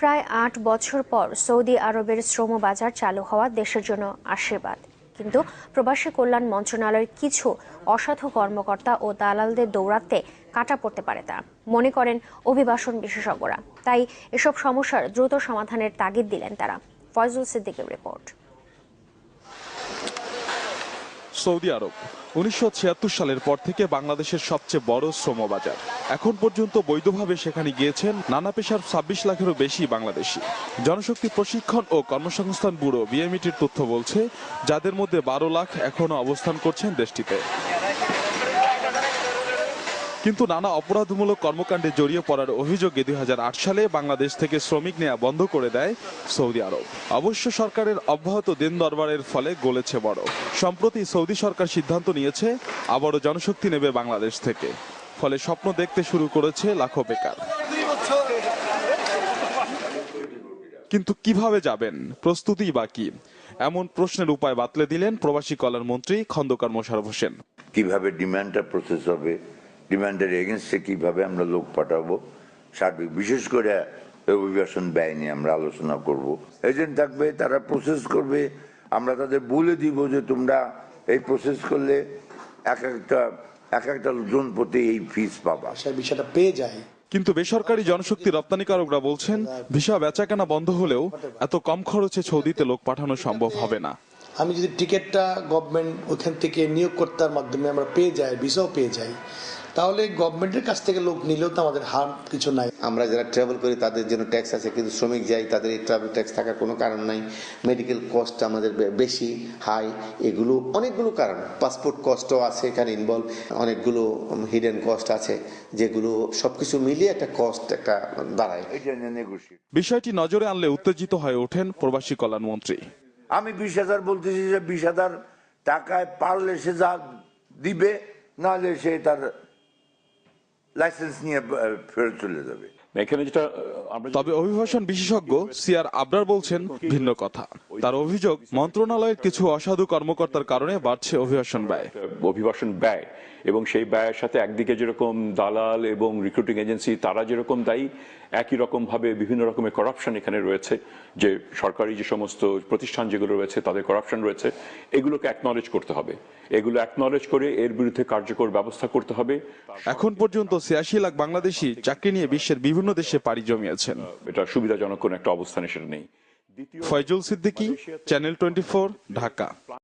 প্রায় আট বছর পর সৌদি আরবের শ্রম বাজার চালু হওয়া দেশের জন্য আশীর্বাদ। কিন্তু প্রবাসী কল্যাণ মন্ত্রণালয়ের কিছু অসাধু কর্মকর্তা ও দালালদের দৌড়াতে কাটা পড়তে পারে তা। মনে করেন অভিবাসন বিশেষজ্ঞরা। তাই এসব সমস্যার দ্রুত সমাধানের তাগিদ দিলেন তারা। ফয়জুল সিদ্দিকের রিপোর্ট। সৌদি আরব। উনিশশো ছিয়াত্তর সালের পর থেকে বাংলাদেশের সবচেয়ে বড় শ্রম বাজার এখন পর্যন্ত বৈধভাবে সেখানে গিয়েছেন নানা পেশার ছাব্বিশ লাখেরও বেশি বাংলাদেশি। জনশক্তি প্রশিক্ষণ ও কর্মসংস্থান ব্যুরো বিএমইটির তথ্য বলছে, যাদের মধ্যে বারো লাখ এখনও অবস্থান করছেন দেশটিতে। কিন্তু নানা অপরাধমূলক কর্মকাণ্ডে জড়িয়ে পড়ার অভিযোগে দুই হাজার আট সালে বাংলাদেশ থেকে শ্রমিক নেওয়া বন্ধ করে দেয় সৌদি আরব। অবশ্য সরকারের অব্যাহত দিন দরবারের ফলে গলেছে বড়। সম্প্রতি সৌদি সরকার সিদ্ধান্ত নিয়েছে, আবারও জনশক্তি নেবে বাংলাদেশ থেকে। ফলে স্বপ্ন দেখতে শুরু করেছে লাখো বেকার। কিন্তু কীভাবে যাবেন? প্রস্তুতি বাকি এমন প্রশ্নের উপায় বাতলে দিলেন প্রবাসী কল্যাণ মন্ত্রী খন্দকার মোশারফ হোসেন। কীভাবে ডিমান্ডটা প্রসেস হবে? ডিমান্ডের এগেনস্টে কীভাবে আমরা লোক পাঠাবো? সার্বিক বিশেষ করে অভিবাসন ব্যয় নিয়ে আমরা আলোচনা করব। এজেন্ট থাকবে তারা প্রসেস করবে। আমরা তাদের বলে দিব যে তোমরা এই প্রসেস করলে এক একটা এক একটা জন প্রতি এই ফিস পাবা। সেই বিষয়টা পেয়ে যায়। কিন্তু বেসরকারি জনশক্তি রপ্তানিকারকরা বলছেন ভিসা বেচাকেনা বন্ধ হলেও এত কম খরচে সৌদিতে লোক পাঠানো সম্ভব হবে না। আমি যদি টিকিটটা গভর্নমেন্ট ওখান থেকে নিয়োগকর্তার মাধ্যমে আমরা পেয়ে যাই ভিসাও পেয়ে যাই তাহলে গভর্নমেন্টের কাছ থেকে লোক নিলেও তো আমাদের হার কিছু নাই। আমরা যারা ট্রাভেল করি তাদের জন্য ট্যাক্স আছে কিন্তু শ্রমিক যাই তাদের এই ট্রাভেল ট্যাক্স থাকার কোনো কারণ নাই। মেডিকেল কস্ট আমাদের বেশি হাই এগুলো অনেকগুলো কারণ। পাসপোর্ট কস্টও আছে এখানে ইনভলভ অনেকগুলো হিডেন কস্ট আছে যেগুলো সবকিছু মিলিয়ে একটা কস্ট একটা দাঁড়ায় বিষয়টি নজরে আনলে উত্তেজিত হয়ে ওঠেন প্রবাসী কল্যাণ মন্ত্রী। আমি বিশ হাজার বলতেছি যে বিশ হাজার টাকায় পারলে সে যা দিবে নাহলে সে তার লাইসেন্স নিয়ে ফেরত চলে যাবে। এখানে যেটা তবে অভিবাসন বিশেষজ্ঞ সিআর আবরার বলছেন ভিন্ন কথা। তার অভিযোগ মন্ত্রণালয়ের কিছু অসাধু কর্মকর্তার কারণে বাড়ছে অভিবাসন ব্যয়। অভিবাসন ব্যয় এবং সেই ব্যয়ের সাথে একদিকে যেরকম দালাল এবং রিক্রুটিং এজেন্সি তারা যেরকম দায়ী একই রকম ভাবে বিভিন্ন রকমের করাপশন এখানে রয়েছে যে সরকারি যে সমস্ত প্রতিষ্ঠান যেগুলো রয়েছে তাদের করাপশন রয়েছে এগুলোকে অ্যাকনলেজ করতে হবে। এগুলো অ্যাকনলেজ করে এর বিরুদ্ধে কার্যকর ব্যবস্থা করতে হবে। এখন পর্যন্ত ছিয়াশি লাখ বাংলাদেশি চাকরি নিয়ে বিশ্বের বিভিন্ন দেশে পাড়ি জমিয়েছেন। এটা সুবিধাজনক কোনো একটা অবস্থানে সেটা নেই। Faizul Siddiqui channel twenty Dhaka.